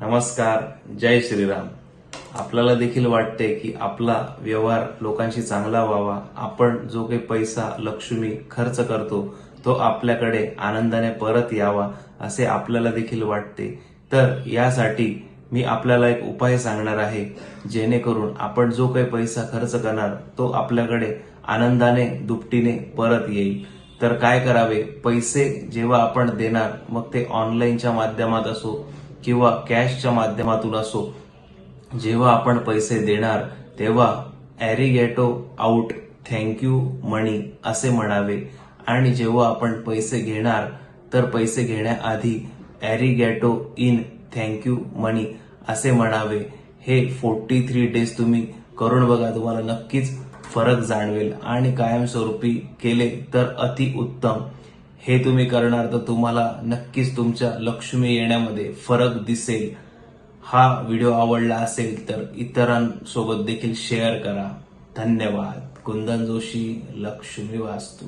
नमस्कार जय श्रीराम. आपल्याला देखील वाटते की आपला व्यवहार लोकांशी चांगला व्हावा. आपण जो काही पैसा लक्ष्मी खर्च करतो तो आपल्याकडे आनंदाने परत यावा असे आपल्याला देखील वाटते. तर यासाठी मी आपल्याला एक उपाय सांगणार आहे जेणेकरून आपण जो काही पैसा खर्च करणार तो आपल्याकडे आनंदाने दुपटीने परत येईल. तर काय करावे? पैसे जेव्हा आपण देणार मग ते ऑनलाईनच्या माध्यमात असो किंवा कॅशच्या माध्यमातून असो जेव्हा आपण पैसे देणार तेव्हा ॲरिगॅटो आउट थँक्यू मनी असे म्हणावे. आणि जेव्हा आपण पैसे घेणार तर पैसे घेण्याआधी ॲरिगॅटो इन थँक्यू मनी असे म्हणावे. हे फोर्टी थ्री डेज तुम्ही करून बघा तुम्हाला नक्कीच फरक जाणवेल. आणि कायमस्वरूपी केले तर अति उत्तम हे तुम्ही करणार तर तुम्हाला नक्कीच तुमच्या लक्ष्मी येण्यामध्ये फरक दिसेल. हा व्हिडिओ आवडला असेल तर इतरांसोबत देखील शेअर करा. धन्यवाद. कुंदन जोशी लक्ष्मी वास्तू.